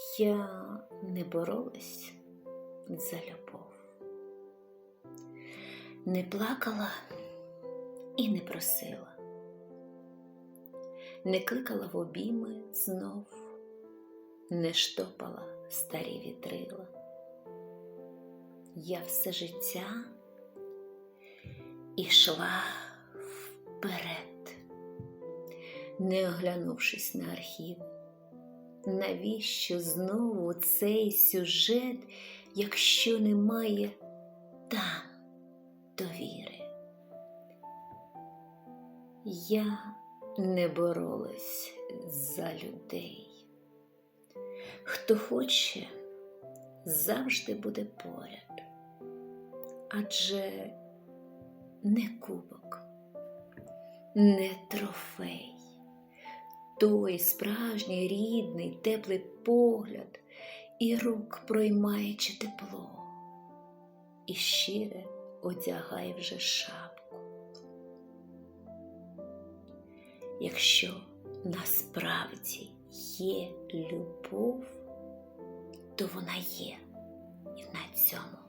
Я не боролась за любов, не плакала і не просила, не кликала в обійми знов, не штопала старі вітрила. Я все життя ішла вперед, не оглянувшись на архів. Навіщо знову цей сюжет, якщо немає там довіри? Я не боролась за людей. Хто хоче, завжди буде поряд, адже не кубок, не трофей той справжній рідний, теплий погляд, і рук проймаючи тепло, і щире одягай вже шапку. Якщо насправді є любов, то вона є, і на цьому